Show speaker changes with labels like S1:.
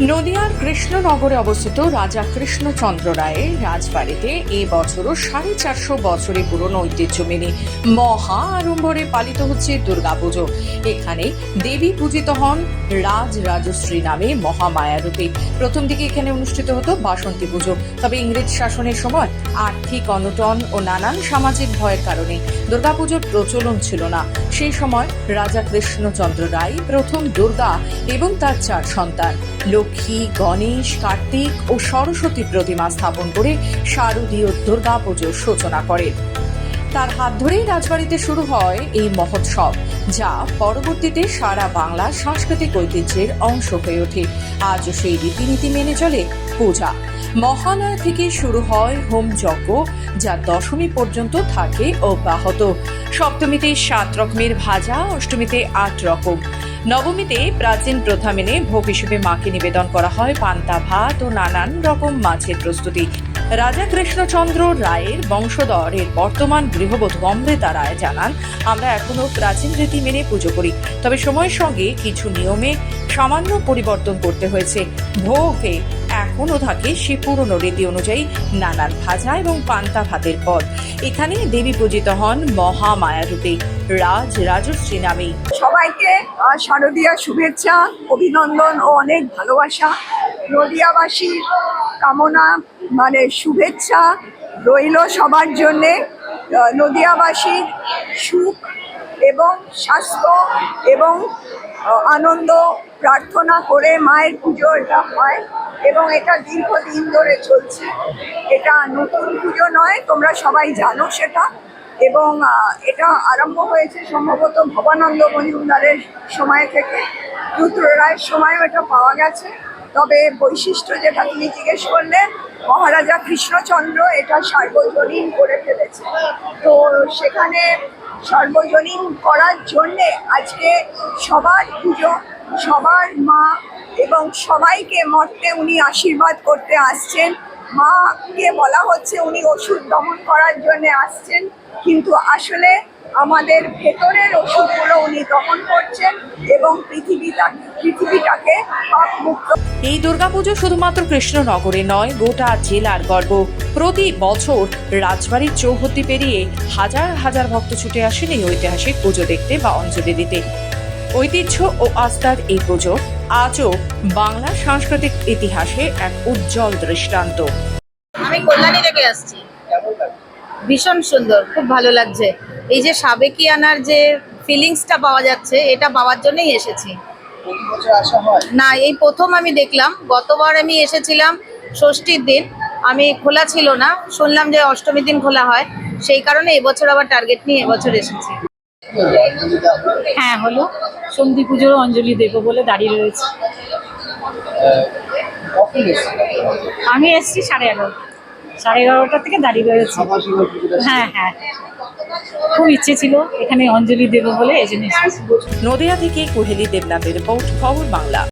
S1: নদিয়ার কৃষ্ণনগরে অবস্থিত রাজা কৃষ্ণচন্দ্র রায়ের রাজবাড়িতে এ বছরও সাড়ে চারশো বছরের পুরনো ঐতিহ্য মেনে মহা আড়ম্বরে পালিত হচ্ছে দুর্গাপুজো। এখানে দেবী পূজিত হন রাজ রাজশ্রী নামে মহামায়া রূপে। প্রথম দিকে এখানে অনুষ্ঠিত হতো বাসন্তী পুজো। তবে ইংরেজ শাসনের সময় আর্থিক অনটন ও নানান সামাজিক ভয়ের কারণে দুর্গাপুজোর প্রচলন ছিল না। সেই সময় রাজা কৃষ্ণচন্দ্র রায় প্রথম দুর্গা এবং তার চার সন্তান। লক্ষ্মী, গণেশ, কার্তিক ও সরস্বতী প্রতিমা স্থাপন করে শারদীয় দুর্গা পুজোর সূচনা করেন তার হাত ধরেই রাজবাড়িতে শুরু হয় এই মহোৎসব, যা পরবর্তীতে সারা বাংলার সাংস্কৃতিক ঐতিহ্যের অংশ হয়ে ওঠে। আজও সেই রীতিনীতি মেনে চলে পূজা। মহালয়া থেকে শুরু হয় হোম যজ্ঞ, যা দশমী পর্যন্ত থাকে অব্যাহত। সপ্তমীতে সাত রকমের ভাজা, অষ্টমীতে আট রকম। নবমীতে প্রাচীন প্রথা মেনে ভোগ হিসেবে মাকে নিবেদন করা হয় পান্তা, ভাত ও নানান রকম মাছের প্রস্তুতি। রাজা কৃষ্ণচন্দ্র রায়ের বংশধর, এর বর্তমান গৃহবধূ অমৃতা রায় জানান, আমরা এখনও প্রাচীন রীতি মেনে পুজো করি। তবে সময়ের সঙ্গে কিছু নিয়মে সামান্য পরিবর্তন করতে হয়েছে। ভোগে এখনও থাকে সে পুরনো রীতি অনুযায়ী নানান ভাজা এবং পান্তা ভাতের পদ। এখানে দেবী পূজিত হন মহামায়া রূপে, রাজ রাজশ্রী নামেই
S2: সবাইকে শারদীয়া শুভেচ্ছা, অভিনন্দন ও অনেক ভালোবাসা। নদিয়াবাসীর কামনা মানে শুভেচ্ছা রইল সবার জন্যে। নদিয়াবাসীর সুখ এবং স্বাস্থ্য এবং আনন্দ প্রার্থনা করে মায়ের পুজো এটা হয় এবং এটা দীর্ঘদিন ধরে চলছে। এটা নতুন পুজো নয়, তোমরা সবাই জানো সেটা এবং এটা আরম্ভ হয়েছে সম্ভবত ভবানন্দ মজুমদারের সময় থেকে। রুদ্র রায়ের সময়ও এটা পাওয়া গেছে। তবে বৈশিষ্ট্য যেটা তুমি জিজ্ঞেস করলে, মহারাজা কৃষ্ণচন্দ্র এটা সার্বজনীন করে ফেলেছে। তো সেখানে সার্বজনীন করার জন্যে আজকে সবার পুজো, সবার মা এবং সবাইকে মর্তে উনি আশীর্বাদ করতে আসছেন। মাকে বলা হচ্ছে উনি ওষুধ দমন করার জন্যে আসছেন। কিন্তু আসলে আমাদের ভেতরের ওষুধগুলো উনি দমন করছেন এবং পৃথিবীটা পৃথিবীটাকে পাপ মুক্ত
S1: এই দুর্গাপুজো শুধুমাত্র কৃষ্ণনগরে নয় গোটা জেলার গর্ব। প্রতি বছর রাজবাড়ির চৌহদ্দি পেরিয়ে হাজার হাজার ভক্ত ছুটে আসেন এই ঐতিহাসিক পুজো দেখতে বা অঞ্জলি দিতে। ঐতিহ্য ও আস্থার এই পুজো আজও বাংলা সাংস্কৃতিক ইতিহাসে এক উজ্জ্বল দৃষ্টান্ত।
S3: আমি কল্যাণী থেকে আসছি। ভীষণ সুন্দর খুব ভালো লাগছে। এই যে সাবেকিয়ানার যে ফিলিংসটা পাওয়া যাচ্ছে এটা পাওয়ার জন্যই এসেছি। না এই প্রথম আমি দেখলাম গতবার আমি এসেছিলাম ষষ্ঠীর দিন। আমি খোলা ছিল না শুনলাম যে অষ্টমীর দিন খোলা হয় সেই কারণে এবছর আবার টার্গেট নিয়ে এবছর এসেছি।
S4: হ্যাঁ হলো সন্ধি পুজোর অঞ্জলি দেবো বলে দাঁড়িয়ে রয়েছে। আমি এসেছি সাড়ে এগারো সাড়ে এগারোটা থেকে দাঁড়িয়ে রয়েছে। হ্যাঁ হ্যাঁ। খুব ইচ্ছে ছিল এখানে অঞ্জলি দেব বলে এই জন্য
S1: নদিয়া থেকে কুহেলি দেবনাথের রিপোর্ট, খবর বাংলা।